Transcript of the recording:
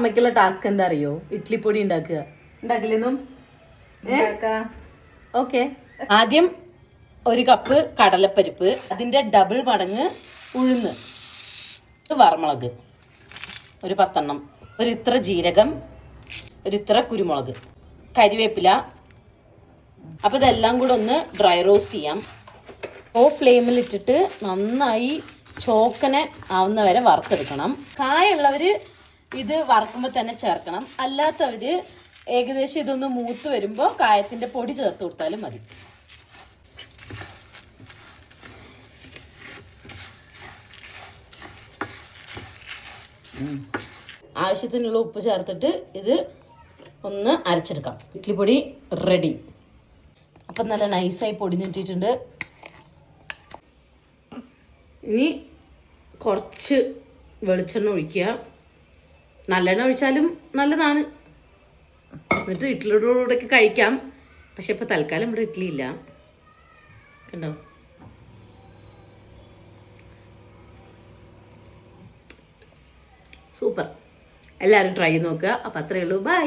അമ്മയ്ക്കുള്ള task എന്താ അറിയോ ഇഡ്ലിപ്പൊടി ഉണ്ടാക്കുക. ഉണ്ടാക്കില്ലെന്നും? ഓക്കെ ആദ്യം ഒരു കപ്പ് കടലപ്പരിപ്പ് അതിന്റെ ഡബിൾ മടങ്ങ് ഉഴുന്ന് വറമുളക് ഒരു പത്തെണ്ണം ഒരു ഇത്ര ജീരകം ഒരു ഇത്ര കുരുമുളക് കരിവേപ്പില. അപ്പോൾ ഇതെല്ലാം കൂടെ ഒന്ന് ഡ്രൈ റോസ്റ്റ് ചെയ്യാം. ഓ ഫ്ലെയിമിൽ ഇട്ടിട്ട് നന്നായി ചോക്കനെ ആവുന്ന വരെ വറുത്തെടുക്കണം. കായുള്ളവർ ഇത് വറക്കുമ്പോൾ തന്നെ ചേർക്കണം. അല്ലാത്തവർ ഏകദേശം ഇതൊന്ന് മൂത്ത് വരുമ്പോൾ കായത്തിന്റെ പൊടി ചേർത്ത് കൊടുത്താലും മതി. ആവശ്യത്തിനുള്ള ഉപ്പ് ചേർത്തിട്ട് ഇത് ഒന്ന് അരച്ചെടുക്കാം. ഇഡ്ലിപ്പൊടി റെഡി അപ്പം നല്ല നൈസായി പൊടിഞ്ഞിട്ടിട്ടുണ്ട് ഇനി കുറച്ച് വെളിച്ചെണ്ണ ഒഴിക്കുക. നല്ലെണ്ണ ഒഴിച്ചാലും നല്ലതാണ്. എന്നിട്ട് ഇഡ്ലിയുടെ കൂടെയൊക്കെ കഴിക്കാം. പക്ഷെ ഇപ്പോൾ തൽക്കാലം ഇവിടെ ഇഡ്ഡലി ഇല്ല. കണ്ടോ? സൂപ്പർ. എല്ലാവരും ട്രൈ നോക്കുക. അപ്പം അത്രയേ ഉള്ളൂ. ബൈ.